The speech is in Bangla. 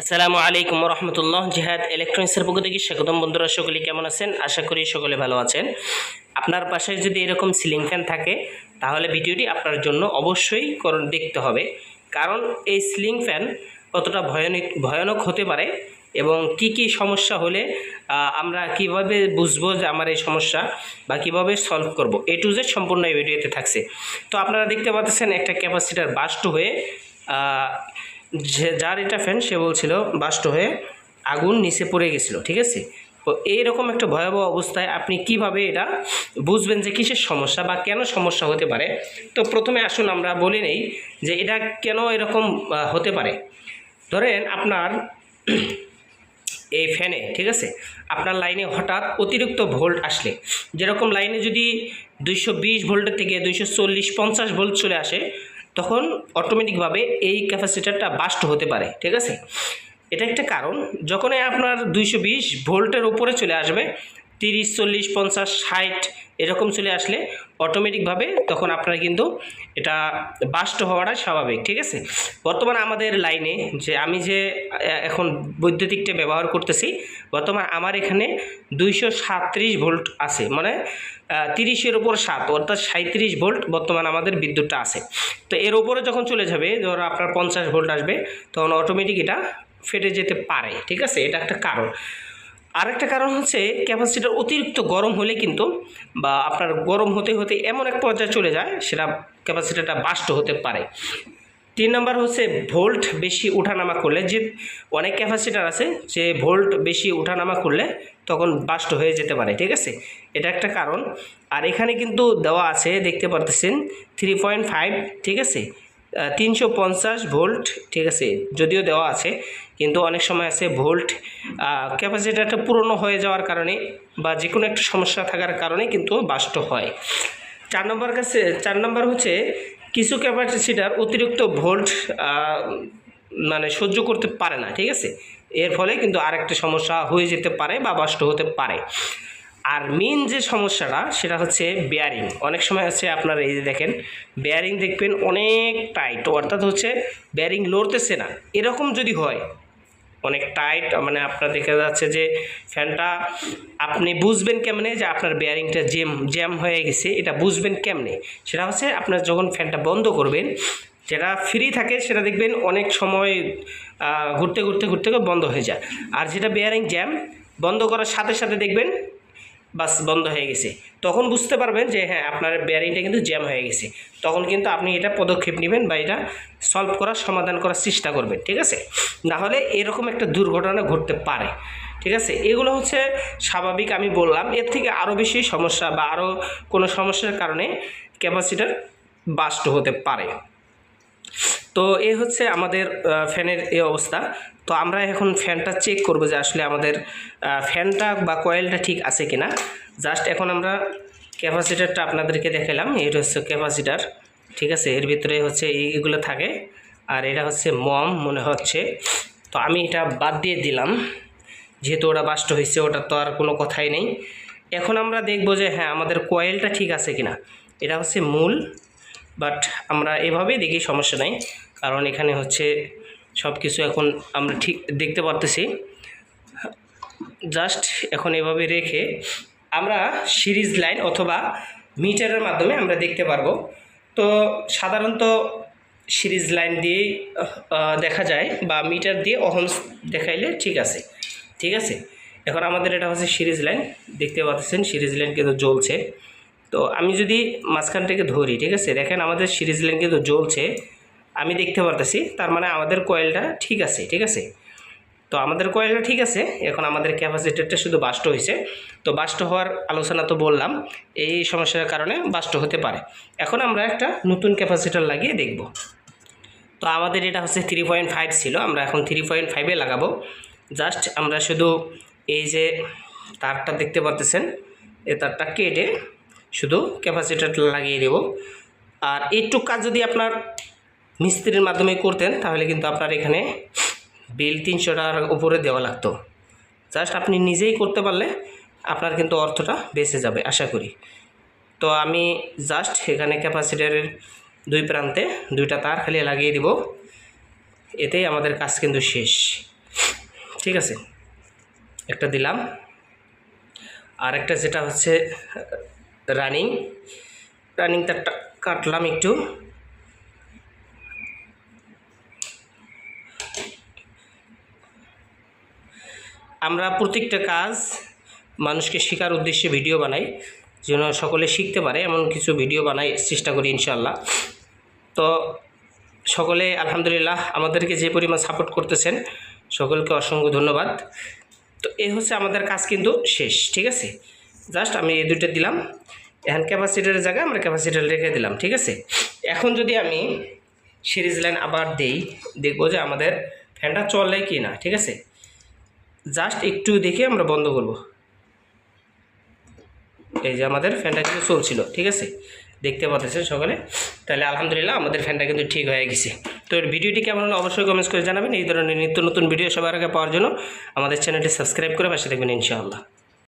আসসালামু আলাইকুম রহমতুল্লাহ জিহাদ ইলেকট্রনিক্সের পক্ষ থেকে স্বাগতম বন্ধুরা সকলে কেমন আছেন? আশা করি সকলে ভালো আছেন। আপনার পাশে যদি এরকম সিলিং ফ্যান থাকে, তাহলে ভিডিওটি আপনার জন্য অবশ্যই দেখতে হবে। কারণ এই সিলিং ফ্যান কতটা ভয়ানক ভয়ানক হতে পারে এবং কি কি সমস্যা হলে আমরা কীভাবে বুঝব যে আমার এই সমস্যা বা কীভাবে সলভ করব? এ টু জেড সম্পূর্ণ এই ভিডিওতে থাকছে। তো আপনারা দেখতে পাচ্ছেন একটা ক্যাপাসিটার বাস্ট হয়ে যে যার এটা ফ্যান সে বলছিল বাস্ট হয়ে আগুন নিচে পড়ে গেছিল, ঠিক আছে? তো এইরকম একটা ভয়াবহ অবস্থায় আপনি কীভাবে এটা বুঝবেন যে কিসের সমস্যা বা কেন সমস্যা হতে পারে? তো প্রথমে আসুন, আমরা বলে নেই যে এটা কেন এরকম হতে পারে। ধরেন আপনার এই ফ্যানে ঠিক আছে? আপনার লাইনে হঠাৎ অতিরিক্ত ভোল্ট আসলে। যেরকম লাইনে যদি দুইশো বিশ ভোল্টের থেকে দুইশো চল্লিশ পঞ্চাশ ভোল্ট চলে আসে তখন অটোমেটিকভাবে এই ক্যাপাসিটারটা বাস্ট হতে পারে, ঠিক আছে? এটা একটা কারণ, যখনই আপনার দুইশো বিশ ভোল্টের উপরে চলে আসবে, তিরিশ, চল্লিশ, পঞ্চাশ, ষাট, এরকম চলে আসলে অটোমেটিকভাবে তখন আপনার কিন্তু এটা বাস্ট হওয়াটা স্বাভাবিক, ঠিক আছে? বর্তমানে আমাদের লাইনে যে আমি যে এখন বৈদ্যুতিকটা ব্যবহার করতেছি, বর্তমান আমার এখানে দুইশো সাতত্রিশ ভোল্ট আছে মানে তিরিশের উপর সাত, অর্থাৎ সাঁত্রিশ ভোল্ট বর্তমান আমাদের বিদ্যুৎটা আছে। তো এর উপরে যখন চলে যাবে, ধরো আপনার পঞ্চাশ ভোল্ট আসবে, তখন অটোমেটিক এটা ফেটে যেতে পারে, ঠিক আছে? এটা একটা কারণ। আরেকটা কারণ হচ্ছে ক্যাপাসিটার অতিরিক্ত গরম হলে কিন্তু বা আপনার গরম হতে হতে এমন এক পর্যায়ে চলে যায়, সেটা ক্যাপাসিটারটা বাস্ট হতে পারে। তিন নম্বর হচ্ছে ভোল্ট বেশি ওঠানামা করলে, যে অনেক ক্যাপাসিটার আছে যে ভোল্ট বেশি ওঠানামা করলে তখন বাস্ট হয়ে যেতে পারে, ঠিক আছে? এটা একটা কারণ। আর এখানে কিন্তু দেওয়া আছে, দেখতে পারতেছেন থ্রি পয়েন্ট ফাইভ ঠিক আছে? তিনশো পঞ্চাশ ভোল্ট ঠিক আছে? যদিও দেওয়া আছে কিন্তু অনেক সময় আছে ভোল্ট ক্যাপাসিটারটা পুরনো হয়ে যাওয়ার কারণে বা যে কোনো একটা সমস্যা থাকার কারণে কিন্তু বাস্ট হয়। চার নম্বর কাছে, চার নম্বর হচ্ছে কিছু ক্যাপাসিটার অতিরিক্ত ভোল্ট মানে সহ্য করতে পারে না, ঠিক আছে? এর ফলে কিন্তু আরেকটা সমস্যা হয়ে যেতে পারে বা বাস্ট হতে পারে। আর মেন যে সমস্যাটা, সেটা হচ্ছে বেয়ারিং অনেক সময় আছে আপনার এই যে দেখেন বেয়ারিং দেখবেন অনেক টাইট অর্থাৎ হচ্ছে বেয়ারিং লড়তেছে না। এরকম যদি হয় অনেক টাইট মানে আপনার দেখা যাচ্ছে যে ফ্যানটা আপনি বুঝবেন কেমনে যে আপনার বেয়ারিংটা জ্যাম জ্যাম হয়ে গেছে, এটা বুঝবেন কেমনে? সেটা হচ্ছে আপনার যখন ফ্যানটা বন্ধ করবেন, যেটা ফ্রি থাকে সেটা দেখবেন অনেক সময় ঘুরতে ঘুরতে ঘুরতে বন্ধ হয়ে যায়। আর যেটা বেয়ারিং জ্যাম বন্ধ করার সাথে সাথে দেখবেন বাস বন্ধ হয়ে গেছে। তখন বুঝতে পারবেন যে হ্যাঁ আপনার ব্যারিংটা কিন্তু জ্যাম হয়ে গেছে। তখন কিন্তু আপনি এটা পদক্ষেপ নেবেন বা এটা সলভ করার, সমাধান করার চেষ্টা করবেন, ঠিক আছে? না হলে এরকম একটা দুর্ঘটনা ঘটতে পারে, ঠিক আছে? এগুলো হচ্ছে স্বাভাবিক আমি বললাম। এর থেকে আরও বেশি সমস্যা বা আরও কোনো সমস্যার কারণে ক্যাপাসিটার বাস্ট হতে পারে। তো এ হচ্ছে আমাদের ফ্যানের এই অবস্থা। তো আমরা এখন ফ্যানটা চেক করব যে আসলে আমাদের ফ্যানটা বা কয়েলটা ঠিক আছে কিনা। জাস্ট এখন আমরা ক্যাপাসিটারটা আপনাদেরকে দেখালাম। এটা হচ্ছে ক্যাপাসিটার ঠিক আছে? এর ভিতরে হচ্ছে এই- এগুলো থাকে। আর এটা হচ্ছে মম, মনে হচ্ছে। তো আমি এটা বাদ দিয়ে দিলাম। যেহেতু ওটা বাস্ট হয়েছে, ওটা তো আর কোনো কথাই নেই। এখন আমরা দেখব যে হ্যাঁ আমাদের কয়েলটা ঠিক আছে কিনা। এটা হচ্ছে মূল। বাট আমরা এভাবেই দেখি, সমস্যা নাই। কারণ এখানে হচ্ছে সব কিছু এখন আমরা ঠিক দেখতে পারতেছি। জাস্ট এখন এভাবে রেখে আমরা সিরিজ লাইন অথবা মিটারের মাধ্যমে আমরা দেখতে পারব। তো সাধারণত সিরিজ লাইন দিয়েই দেখা যায় বা মিটার দিয়ে অহন দেখাইলে ঠিক আছে। ঠিক আছে? এখন আমাদের এটা হচ্ছে সিরিজ লাইন। দেখতে পাচ্ছেন, সিরিজ লাইন কিন্তু জ্বলছে। তো আমি যদি মাঝখান থেকে ধরি, ঠিক আছে? দেখেন আমাদের সিরিজ লাইন কিন্তু জ্বলছে। আমি দেখতে পারতেছি, তার মানে আমাদের কয়েলটা ঠিক আছে ঠিক আছে? তো আমাদের কয়েলটা ঠিক আছে, এখন আমাদের ক্যাপাসিটারটা শুধু বাষ্ট হয়েছে তো বাষ্ট হওয়ার আলোচনা তো বললাম, এই সমস্যার কারণে বাষ্ট হতে পারে। এখন আমরা একটা নতুন ক্যাপাসিটার লাগিয়ে দেখব। তো আমাদের এটা হচ্ছে থ্রি পয়েন্ট ফাইভ ছিল, আমরা এখন থ্রি পয়েন্ট ফাইভে লাগাবো। জাস্ট আমরা শুধু এই যে তারটা দেখতে পারতেছেন এ তারটা কেটে শুধু ক্যাপাসিটারটা লাগিয়ে দেব। আর এইটুক কাজ যদি আপনার মিস্ত্রির মাধ্যমে করতেন, তাহলে কিন্তু আপনার এখানে বিল তিনশো টাকার উপরে দেওয়া লাগতো। জাস্ট আপনি নিজেই করতে পারলে আপনার কিন্তু অর্থটা বেঁচে যাবে, আশা করি। তো আমি জাস্ট এখানে ক্যাপাসিটারের দুই প্রান্তে দুইটা তার খালি লাগিয়ে দিব। এতেই আমাদের কাজ কিন্তু শেষ। ঠিক আছে? একটা দিলাম। আর একটা যেটা হচ্ছে রানিং রানিং কাটলাম একটু। আমরা প্রত্যেকটা কাজ মানুষকে শেখার উদ্দেশ্যে ভিডিও বানাই, যেন সকলে শিখতে পারে, এমন কিছু ভিডিও বানাই চেষ্টা করি ইনশাল্লাহ তো সকলে আলহামদুলিল্লাহ আমাদেরকে যে পরিমাণ সাপোর্ট করতেছেন, সকলকে অসংখ্য ধন্যবাদ। তো এই হচ্ছে আমাদের কাজ কিন্তু শেষ, ঠিক আছে? জাস্ট আমি এই দুইটা দিলাম। এখন ক্যাপাসিটারের জায়গায় আমরা ক্যাপাসিটার রেখে দিলাম, ঠিক আছে? এখন যদি আমি সিরিজ লাইন আবার দেই, দেখব যে আমাদের ফ্যানটা চলে কি না ঠিক আছে? জাস্ট একটু দেখে আমরা বন্ধ করব। এই যে আমাদের ফ্যানটা কিন্তু চলছিল, ঠিক আছে? দেখতে পাচ্ছেন সকালে? তাহলে আলহামদুলিল্লাহ আমাদের ফ্যানটা কিন্তু ঠিক হয়ে গেছে। তো ভিডিওটি কেমন হলো অবশ্যই কমেন্টস করে জানাবেন। এই ধরনের নিত্য নতুন ভিডিও সবার আগে পাওয়ার জন্য আমাদের চ্যানেলটি সাবস্ক্রাইব করে পাশে দেখবেন ইনশাআল্লাহ।